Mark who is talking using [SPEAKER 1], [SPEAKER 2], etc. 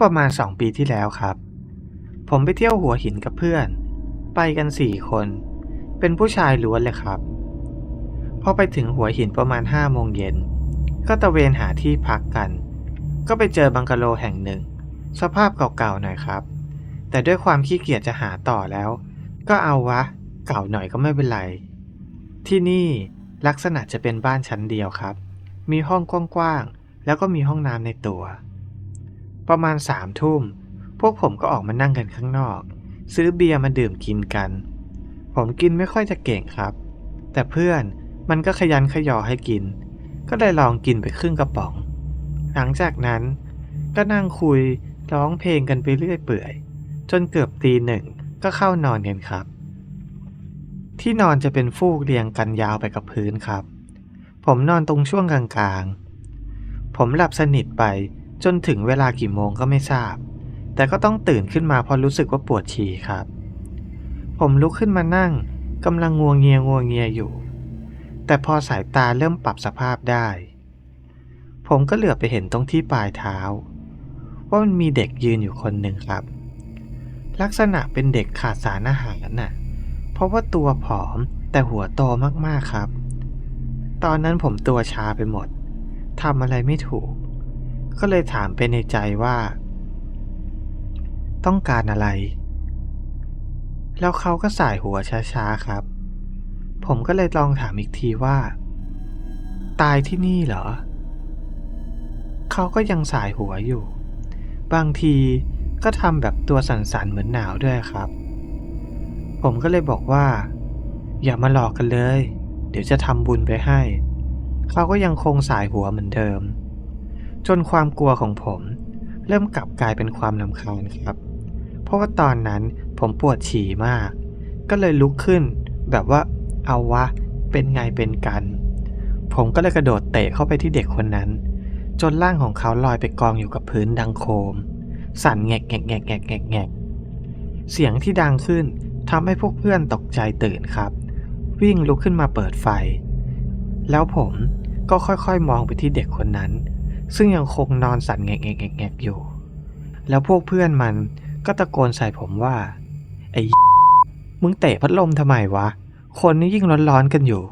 [SPEAKER 1] ประมาณสองปีที่แล้วครับ ผมไปเที่ยวหัวหินกับเพื่อน ไปกันสี่คน เป็นผู้ชายล้วนเลยครับ พอไปถึงหัวหินประมาณห้าโมงเย็น ก็ตะเวนหาที่พักกัน ก็ไปเจอบังกะโลแห่งหนึ่ง สภาพเก่าๆหน่อยครับ แต่ด้วยความขี้เกียจจะหาต่อแล้ว ก็เอาวะ เก่าหน่อยก็ไม่เป็นไร ที่นี่ลักษณะจะเป็นบ้านชั้นเดียวครับ มีห้องกว้างๆ แล้วก็มีห้องน้ำในตัว ประมาณสามทุ่ม พวกผมก็ออกมานั่งกันข้างนอก ซื้อเบียร์มาดื่มกินกัน ผมกินไม่ค่อยจะเก่งครับ แต่เพื่อนมันก็ขยันขยอให้กิน ก็ได้ลองกินไปครึ่งกระป๋อง หลังจากนั้นก็นั่งคุยร้องเพลงกันไปเรื่อยเปื่อย จนเกือบตีหนึ่งก็เข้านอนกันครับ ที่นอนจะเป็นฟูกเรียงกันยาวไปกับพื้นครับ ผมนอนตรงช่วงกลางๆ ผมหลับสนิทไป จนถึงเวลากี่โมงก็ไม่ทราบ แต่ก็ต้องตื่นขึ้นมาเพราะรู้สึกว่าปวดฉี่ครับ ผมลุกขึ้นมานั่งกำลังงัวงเงียงัวงเงียอยู่ แต่พอสายตาเริ่มปรับสภาพได้ ผมก็เหลือบไปเห็นตรงที่ปลายเท้า ว่ามันมีเด็กยืนอยู่คนหนึ่งครับ ลักษณะเป็นเด็กขาดสารอาหารน่ะ เพราะว่าตัวผอมแต่หัวโตมากๆครับ ตอนนั้นผมตัวชาไปหมดทำอะไรไม่ถูก ก็เลยถามไปในใจว่า ต้องการอะไร แล้วเขาก็สายหัวช้าๆครับ ผมก็เลยลองถามอีกทีว่า ตายที่นี่เหรอ เขาก็ยังสายหัวอยู่ บางทีก็ทำแบบตัวสั่นๆเหมือนหนาวด้วยครับ ผมก็เลยบอกว่า อย่ามาหลอกกันเลย เดี๋ยวจะทำบุญไปให้ เขาก็ยังคงสายหัวเหมือนเดิม จนความกลัวของผม เริ่มกลับกลายเป็นความลำคาญครับ เพราะว่าตอนนั้นผมปวดฉี่มาก ก็เลยลุกขึ้น แบบว่าเอาวะ เป็นไงเป็นกัน ผมก็เลยกระโดดเตะเข้าไปที่เด็กคนนั้น จนร่างของเขาลอยไปกองอยู่กับพื้นดังโคม สั่นแงกแงกแงกแงกแงกแงกเสียงที่ดังขึ้นทำให้พวกเพื่อนตกใจตื่นครับ วิ่งลุกขึ้นมาเปิดไฟ แล้วผมก็ค่อยๆมองไปที่เด็กคนนั้น ซึ่งยังคงนอนสั่นแงกแงกแงกแงกอยู่ แล้วพวกเพื่อนมันก็ตะโกนใส่ผมว่า ไอ้มึงเตะพัดลมทำไมวะ คนนี่ยิ่งร้อนๆกันอยู่